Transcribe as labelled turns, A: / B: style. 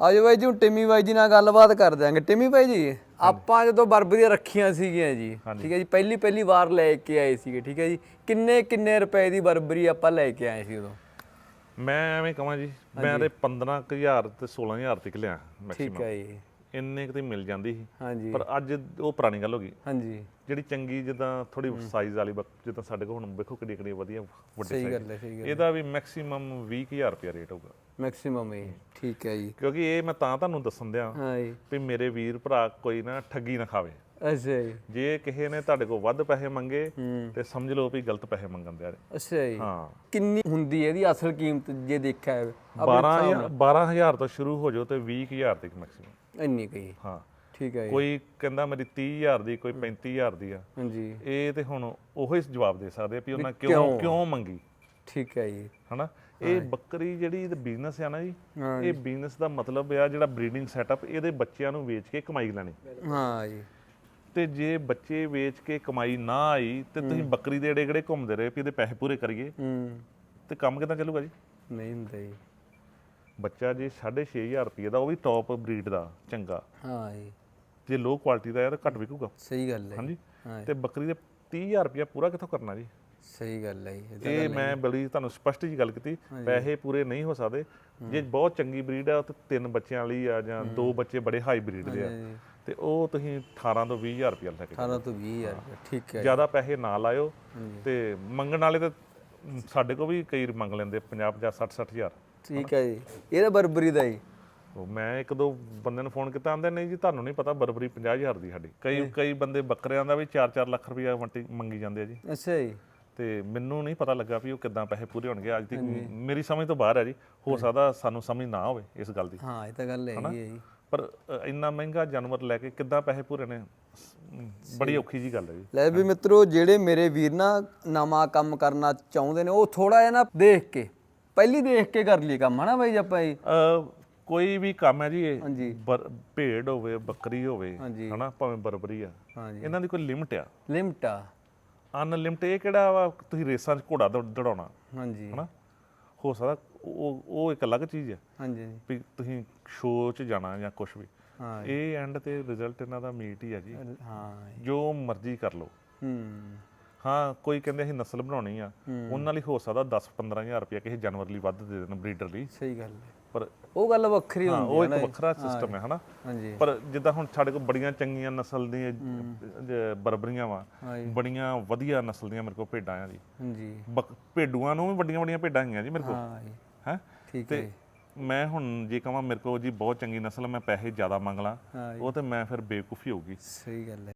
A: ਆਜੋ ਬਾਈ ਜੀ ਹੁਣ ਟਿਮੀ ਬਾਈ ਜੀ ਨਾਲ ਗੱਲਬਾਤ ਕਰ ਦਿਆਂਗੇ ਟਿਮੀ ਬਾਈ ਜੀ ਆਪਾਂ ਜਦੋਂ ਬਰਬਰੀਆਂ ਰੱਖੀਆਂ ਸੀਗੀਆਂ ਜੀ ਠੀਕ ਹੈ ਜੀ ਪਹਿਲੀ ਪਹਿਲੀ ਵਾਰ ਲੈ ਕੇ ਆਏ ਸੀਗੇ ਠੀਕ ਹੈ ਜੀ। ਕਿੰਨੇ ਕਿੰਨੇ ਰੁਪਏ ਦੀ ਬਰਬਰੀ ਆਪਾਂ ਲੈ ਕੇ ਆਏ ਸੀ ਉਦੋਂ?
B: ਮੈਂ ਐਵੇਂ ਕਹਾਂ ਜੀ ਮੈਂ ਤੇ 15000 ਤੇ 16000 ਤੱਕ ਲਿਆ
A: ਠੀਕ
B: ਮੈਕਸਿਮਮ
A: ਹੈ ਜੀ।
B: ਇੰਨੇ ਕਿਤੇ ਮਿਲ ਜਾਂਦੀ ਸੀ।
A: ਹਾਂਜੀ।
B: ਪਰ ਅੱਜ ਉਹ ਪੁਰਾਣੀ ਗੱਲ ਹੋ ਗਈ।
A: ਹਾਂਜੀ।
B: ਜਿਹੜੀ ਚੰਗੀ ਜਿੱਦਾਂ ਥੋੜੀ ਸਾਈਜ਼ ਵਾਲੀ ਜਿੱਦਾਂ ਸਾਡੇ ਕੋਲ ਹੁਣ ਵੇਖੋ ਕਿੱਡੀ ਕਿੱਡੀ ਵਧੀਆ ਵੱਡੀ
A: ਸਹੀ ਗੱਲ ਹੈ ਸਹੀ ਗੱਲ
B: ਇਹਦਾ ਵੀ ਮੈਕਸਿਮਮ 20000 ਰੁਪਿਆ ਰੇਟ ਹੋਊਗਾ।
A: ਮੈਕਸਿਮਮ ਹੀ ਠੀਕ ਹੈ ਜੀ।
B: ਕਿਉਂਕਿ ਇਹ ਮੈਂ ਤਾਂ ਤੁਹਾਨੂੰ ਦੱਸਣ ਦਿਆਂ
A: ਹਾਂ ਜੀ।
B: ਵੀ ਮੇਰੇ ਵੀਰ ਭਰਾ ਕੋਈ ਨਾ ਠੱਗੀ ਨਾ ਖਾਵੇ।
A: ਅੱਛਾ ਜੀ।
B: ਜੇ ਕਿਸੇ ਨੇ ਤੁਹਾਡੇ ਕੋਲ ਵੱਧ ਪੈਸੇ ਮੰਗੇ
A: ਹੂੰ।
B: ਤੇ ਸਮਝ ਲਓ ਵੀ ਗਲਤ ਪੈਸੇ ਮੰਗਣ ਦਿਆ
A: ਅੱਛਾ ਜੀ।
B: ਹਾਂ।
A: ਕਿੰਨੀ ਹੁੰਦੀ ਹੈ ਇਹਦੀ ਅਸਲ ਕੀਮਤ ਜੇ ਦੇਖਿਆ ਜਾਵੇ?
B: 12000 12000 ਤੋਂ ਸ਼ੁਰੂ ਹੋ ਜਾਓ ਤੇ 20000 ਤੱਕ ਮੈਕਸਿਮਮ
A: ਇੰਨੀ ਕਹੀ
B: ਹਾਂ।
A: ਠੀਕ ਹੈ ਜੀ।
B: ਕੋਈ ਕਹਿੰਦਾ ਮੇਰੀ 30000 ਦੀ ਕੋਈ 35000 ਦੀ ਆ।
A: ਹਾਂਜੀ।
B: ਇਹ ਤੇ ਹੁਣ ਉਹੋ ਹੀ ਜਵਾਬ ਦੇ ਸਕਦੇ ਆ ਵੀ ਉਹਨਾਂ ਕਿਉਂ ਕਿਉਂ? ਮੰਗੀ।
A: ਠੀਕ ਹੈ ਜੀ।
B: ਹਨਾ? ਇਹ ਬੱਕਰੀ ਜਿਹੜੀ ਬਿਜ਼ਨਸ ਆ ਨਾ ਜੀ
A: ਹਾਂ
B: ਇਹ ਬਿਜ਼ਨਸ ਦਾ ਮਤਲਬ ਆ ਜਿਹੜਾ ਬਰੀਡਿੰਗ ਸੈਟਅਪ ਇਹਦੇ ਬੱਚਿਆਂ ਨੂੰ ਵੇਚ ਕੇ ਕਮਾਈ ਲੈਣੀ।
A: ਹਾਂ ਜੀ।
B: ਤੇ ਜੇ ਬੱਚੇ ਵੇਚ ਕੇ ਕਮਾਈ ਨਾ ਆਈ ਤੇ ਤੁਸੀਂ ਬੱਕਰੀ ਦੇ ਏੜੇ ਕਿਹੜੇ ਘੁੰਮਦੇ ਰਹੇ ਵੀ ਇਹਦੇ ਪੈਸੇ ਪੂਰੇ ਕਰੀਏ?
A: ਹੂੰ।
B: ਤੇ ਕੰਮ ਕਿਦਾਂ ਚੱਲੂਗਾ ਜੀ?
A: ਨਹੀਂ ਹੁੰਦਾ ਜੀ।
B: ਬੱਚਾ ਜੇ 6500 ਰੁਪਏ ਦਾ ਉਹ ਵੀ ਟੌਪ ਬਰੀਡ ਦਾ ਚੰਗਾ।
A: ਹਾਂ ਜੀ।
B: ਜੇ ਲੋ ਕੁਆਲਿਟੀ ਦਾ ਯਾਰ ਘੱਟ ਵਿਕੂਗਾ।
A: ਸਹੀ ਗੱਲ ਹੈ
B: ਹਾਂਜੀ? ਤੇ ਬੱਕਰੀ ਦੇ 30000 ਰੁਪਏ ਪੂਰਾ ਕਿੱਥੋਂ ਕਰਨਾ ਜੀ?
A: ਸਹੀ ਗੱਲ ਹੈ ਜੀ। ਇਹ
B: ਮੈਂ ਬੜੀ ਤੁਹਾਨੂੰ ਸਪਸ਼ਟ ਜੀ ਗੱਲ ਕੀਤੀ ਪੈਸੇ ਪੂਰੇ ਨਹੀਂ ਹੋ ਸਕਦੇ। ਜੇ ਬਹੁਤ ਚੰਗੀ ਬਰੀਡ ਆ ਤੇ ਤਿੰਨ ਬੱਚਿਆਂ ਵਾਲੀ ਆ ਜਾਂ ਦੋ ਬੱਚੇ ਬੜੇ ਹਾਈ ਬਰੀਡ ਦੇ ਆ। ਤੇ ਉਹ ਤੁਸੀਂ 18 ਤੋਂ 20000 ਰੁਪਏ ਲੈ ਕੇ
A: 18 ਤੋਂ 20 ਹਜ਼ਾਰ ਰੁਪਏ, ਠੀਕ ਹੈ
B: ਜ਼ਿਆਦਾ ਪੈਸੇ ਨਾ ਲਾਇਓ ਤੇ ਮੰਗਣ ਵਾਲੇ ਤੇ ਸਾਡੇ ਕੋਲ ਵੀ ਕਈ ਮੰਗ ਲੈਂਦੇ 50 50 60 60000
A: ਠੀਕ ਹੈ ਜੀ। ਇਹਦਾ ਬਰਬਰੀ ਦਾ ਜੀ।
B: ਉਹ ਮੈਂ ਇੱਕ ਦੋ ਬੰਦੇ ਨੂੰ ਫੋਨ ਕੀਤਾ ਆਂਦੇ ਨਹੀਂ ਜੀ ਤੁਹਾਨੂੰ ਨਹੀਂ ਪਤਾ ਬਰਬਰੀ 50000 ਦੀ ਸਾਡੀ। ਕਈ ਕਈ ਬੰਦੇ ਬੱਕਰਿਆਂ ਦਾ ਵੀ 4-4 ਲੱਖ ਰੁਪਇਆ ਮੰਗੀ ਜਾਂਦੇ ਆ ਜੀ।
A: ਅੱਛਾ ਜੀ।
B: ਤੇ ਮੈਨੂੰ ਨਹੀਂ ਪਤਾ ਲੱਗਾ ਵੀ ਉਹ ਕਿੱਦਾਂ ਪੈਸੇ ਪੂਰੇ ਹੋਣਗੇ। ਅੱਜ ਤੱਕ ਮੇਰੀ ਸਮਝ ਤੋਂ ਬਾਹਰ ਹੈ ਜੀ। ਹੋ ਸਕਦਾ ਸਾਨੂੰ ਸਮਝ ਨਾ ਹੋਵੇ ਇਸ ਗੱਲ ਦੀ।
A: ਹਾਂ ਇਹ ਤਾਂ ਗੱਲ ਹੈ ਜੀ।
B: ਪਰ ਅ, ਇੰਨਾ ਮਹਿੰਗਾ ਜਾਨਵਰ ਲੈ ਕੇ ਕਿੱਦਾਂ ਪੈਸੇ ਪੂਰੇ ਨੇ? ਬੜੀ ਔਖੀ ਜੀ ਗੱਲ ਹੈ ਜੀ।
A: ਲੈ ਵੀ ਮਿੱਤਰੋ ਜਿਹੜੇ ਮੇਰੇ ਵੀਰ ਨਾ ਨਵਾਂ ਕੰਮ ਕਰਨਾ ਚਾਹੁੰਦੇ ਨੇ ਉਹ ਥੋੜਾ ਜਿਹਾ ਨਾ ਦੇਖ ਕੇ ਪਹਿਲੀ ਦੇਖ ਕੇ ਕਰ ਲਈ ਕੰਮ ਹਨਾ ਬਾਈ ਜੀ ਆਪਾਂ ਜੀ
B: ਅ, ਕੋਈ ਵੀ ਕੰਮ ਹੈ ਜੀ ਇਹ ਬਰ- ਭੇਡ ਹੋਵੇ ਬੱਕਰੀ ਹੋਵੇ
A: ਹਾਂਜੀ।
B: ਹਨਾ ਭਾਵੇਂ ਬਰਬਰੀ ਆ
A: ਹਾਂਜੀ।
B: ਇਹਨਾਂ ਦੀ ਕੋਈ ਲਿਮਟ ਆ।
A: ਲਿਮਟ ਆ।
B: ਅਨਲਿਮਟ ਇਹ ਕਿਹੜਾ ਵਾ ਤੁਸੀਂ ਰੇਸਾਂ 'ਚ ਘੋੜਾ ਦੌੜ- ਦੌੜਾਉਣਾ।
A: ਹਾਂਜੀ।
B: ਹਨਾ? ਹੋ ਸਕਦਾ ਉਹ ਉਹ ਇੱਕ ਅਲੱਗ ਚੀਜ਼ ਹੈ
A: ਹਾਂਜੀ
B: ਵੀ ਤੁਸੀਂ ਸ਼ੋਅ 'ਚ ਜਾਣਾ ਜਾਂ ਕੁਝ ਵੀ।
A: ਹਾਂ
B: ਇਹ ਐਂਡ ਤੇ ਰਿਜ਼ਲਟ ਇਹਨਾਂ ਦਾ ਮੀਟ ਹੀ ਆ ਜੀ।
A: ਹਾਂ
B: ਜੋ। ਮਰਜ਼ੀ ਕਰ ਲਓ।
A: ਹੂੰ।
B: ਹਾਂ ਕੋਈ ਕਹਿੰਦੇ ਅਸੀਂ ਨਸਲ ਬਣਾਉਣੀ ਆ। ਉਹਨਾਂ ਲਈ ਹੋ ਸਕਦਾ 10-15000 ਰੁਪਏ ਕਿਸੇ ਜਾਨਵਰ ਲਈ ਵੱਧ ਦੇ ਦੇਣ ਬਰੀਡਰ ਲਈ।
A: ਸਹੀ ਗੱਲ ਹੈ।
B: ਪਰ
A: ਉਹ ਗੱਲ ਵੱਖਰੀ
B: ਹਾਂ
A: ਹੁੰਦੀ
B: ਉਹ
A: ਹੈ
B: ਇੱਕ
A: ਨਾ
B: ਵੱਖਰਾ ਸਿਸਟਮ ਹੈ ਹਨਾ?
A: ਹਾਂਜੀ।
B: ਪਰ ਜਿੱਦਾਂ ਹੁਣ ਸਾਡੇ ਕੋਲ ਬੜੀਆਂ ਚੰਗੀਆਂ ਨਸਲ ਦੀਆਂ ਜ- ਬਰਬਰੀਆਂ ਵਾ
A: ਹਾਂਜੀ
B: ਬੜੀਆਂ ਵਧੀਆ ਨਸਲ ਦੀਆਂ ਮੇਰੇ ਕੋਲ ਭੇਡਾਂ ਆ ਜੀ।
A: ਹਾਂਜੀ।
B: ਬਕ- ਭੇਡੂਆਂ ਨੂੰ ਵੀ ਵੱਡੀਆਂ ਵੱਡੀਆਂ ਭੇਡਾਂ ਹੈਗੀਆਂ ਜੀ ਮੇਰੇ ਕੋਲ।
A: ਹਾਂ ਜੀ।
B: ਹੈ?
A: ਠੀਕ ਹੈ
B: ਤੇ ਮੈਂ ਹੁਣ ਜੇ ਕਹਾਂ ਮੇਰੇ ਕੋਲ ਜੀ ਬਹੁਤ ਚੰਗੀ ਨਸਲ ਮੈਂ ਪੈਸੇ ਜ਼ਿਆਦਾ ਮੰਗ ਲਾਂ
A: ਹਾਂ ਜੀ।
B: ਉਹ ਤੇ ਮੈਂ ਫਿਰ ਬੇਵਕੂਫੀ ਹੋਊਗੀ।
A: ਸਹੀ ਗੱਲ ਹੈ।